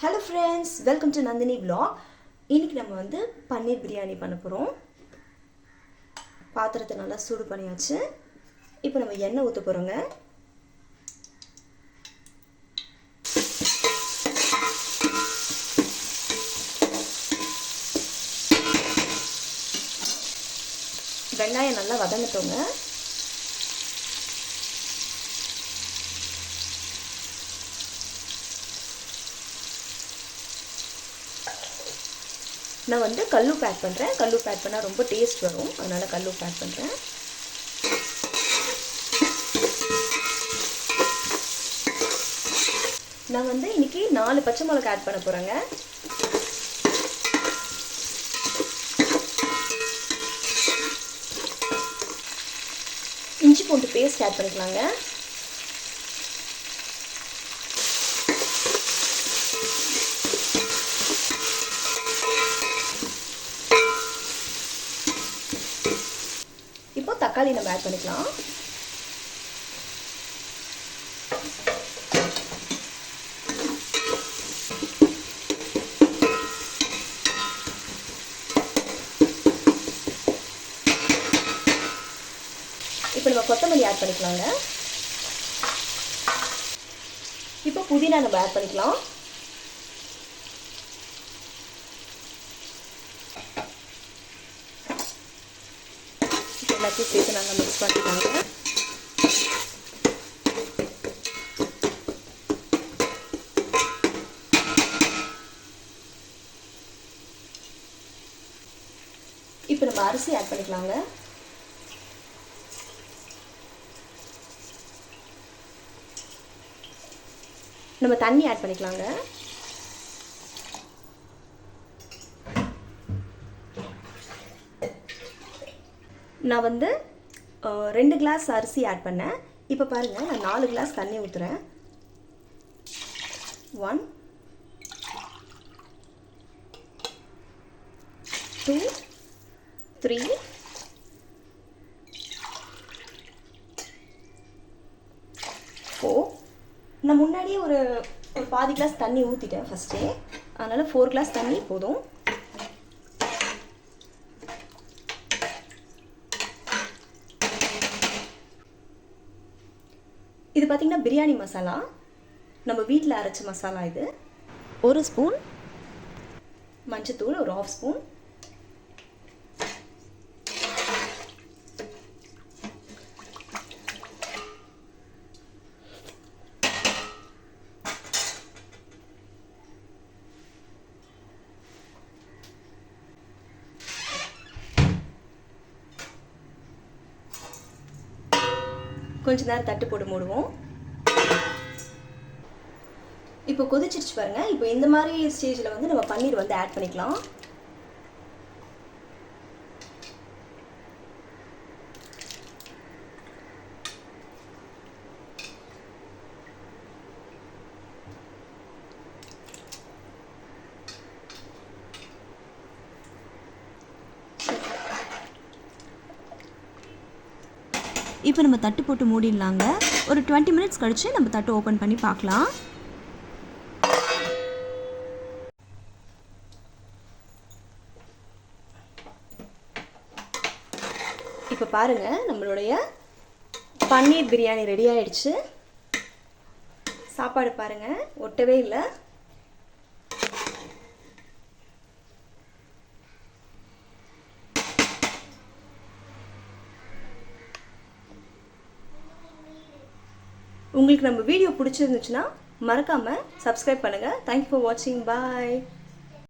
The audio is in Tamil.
Hello friends welcome to Nandini vlog இன்றைக்கி நம்ம வந்து பன்னீர் பிரியாணி பண்ண போகிறோம் பாத்திரத்தை நல்லா சூடு பண்ணியாச்சு. இப்போ நம்ம எண்ணெய் ஊற்ற போகிறோங்க வெங்காயம் நல்லா வதங்கட்டோங்க. நான் வந்து கல்லுப்பு ஆட் பண்ணுறேன் கல்லுப்பு ஆட் பண்ணால் ரொம்ப டேஸ்ட் வரும். அதனால் கல்லுப்பு ஆட் பண்ணுறேன் நான் வந்து இன்னைக்கு நாலு பச்சை மிளகா ஆட் பண்ண போகிறேங்க இஞ்சி பூண்டு பேஸ்ட் ஆட் பண்ணிக்கலாங்க. தக்காளி நம்ம ஆட் பண்ணிக்கலாம். இப்போ நம்ம கொத்தமல்லி ஆட் பண்ணிக்கலாங்க. இப்போ புதினா நம்ம ஆட் பண்ணிக்கலாம். எல்லாத்தையும் சேர்த்து நாங்கள் மிக்ஸ் பண்ணிக்கோங்க. இப்போ நம்ம அரிசி ஆட் பண்ணிக்கலாங்க. நம்ம தண்ணி ஆட் பண்ணிக்கலாங்க. நான் வந்து ரெண்டு கிளாஸ் அரிசி ஆட் பண்ணேன். இப்போ பாருங்கள் நான் நாலு கிளாஸ் தண்ணி ஊற்றுறேன் ஒன் டூ த்ரீ ஃபோர் நான் முன்னாடியே ஒரு ஒரு பாதி கிளாஸ் தண்ணி ஊற்றிட்டேன் ஃபஸ்ட்டே அதனால் ஃபோர் கிளாஸ் தண்ணி போதும். இது பார்த்திங்கன்னா பிரியாணி மசாலா. நம்ம வீட்டில் அரைச்ச மசாலா இது. ஒரு ஸ்பூன். மஞ்சத்தூள் ஒரு ஆஃப் ஸ்பூன் கொஞ்ச நேரம் தட்டு போட்டு மூடுவோம். இப்போ கொதிச்சிருச்சு பாருங்க. இப்போ இந்த மாதிரி ஸ்டேஜில் வந்து நம்ம பன்னீர் வந்து ஆட் பண்ணிக்கலாம். இப்போ நம்ம தட்டு போட்டு மூடிடலாங்க. ஒரு டுவெண்ட்டி மினிட்ஸ் கழித்து நம்ம தட்டு ஓப்பன் பண்ணி பார்க்கலாம். இப்போ பாருங்க நம்மளுடைய பன்னீர் பிரியாணி ரெடி ஆயிடுச்சு. சாப்பாடு பாருங்க ஒட்டவே இல்லை. உங்களுக்கு நம்ம வீடியோ பிடிச்சிருந்துச்சுன்னா மறக்காமல் சப்ஸ்கிரைப் பண்ணுங்கள் தேங்க்யூ ஃபார் வாட்சிங் பாய்